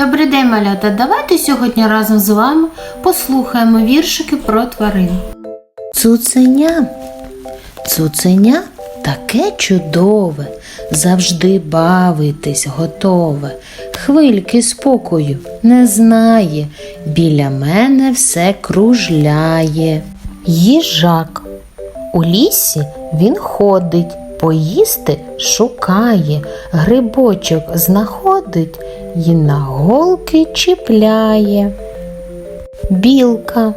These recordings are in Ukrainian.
Добрий день, малята. Давайте сьогодні разом з вами послухаємо віршики про тварин. Цуценя. Цуценя таке чудове, завжди бавитись готове, хвильки спокою не знає, біля мене все кружляє. Їжак. У лісі він ходить, поїсти шукає, грибочок знаходить і на голки чіпляє. Білка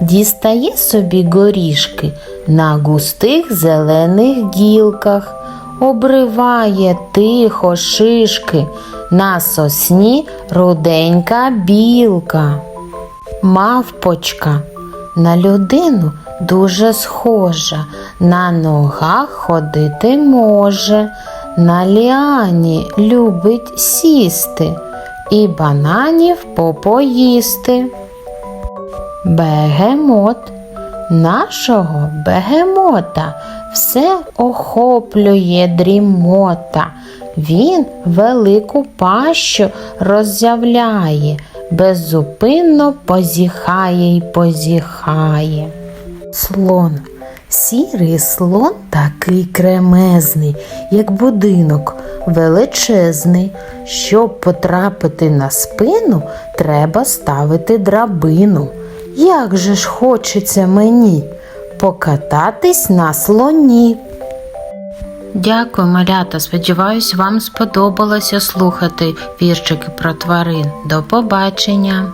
дістає собі горішки на густих зелених гілках, обриває тихо шишки, на сосні руденька білка. Мавпочка на людину дуже схожа, на ногах ходити може, на ліані любить сісти і бананів попоїсти. Бегемот. Нашого бегемота все охоплює дрімота. Він велику пащу роззявляє, беззупинно позіхає й позіхає. Слон. Сірий слон такий кремезний, як будинок, величезний. Щоб потрапити на спину, треба ставити драбину. Як же ж хочеться мені покататись на слоні. Дякую, малята. Сподіваюсь, вам сподобалося слухати віршики про тварин. До побачення!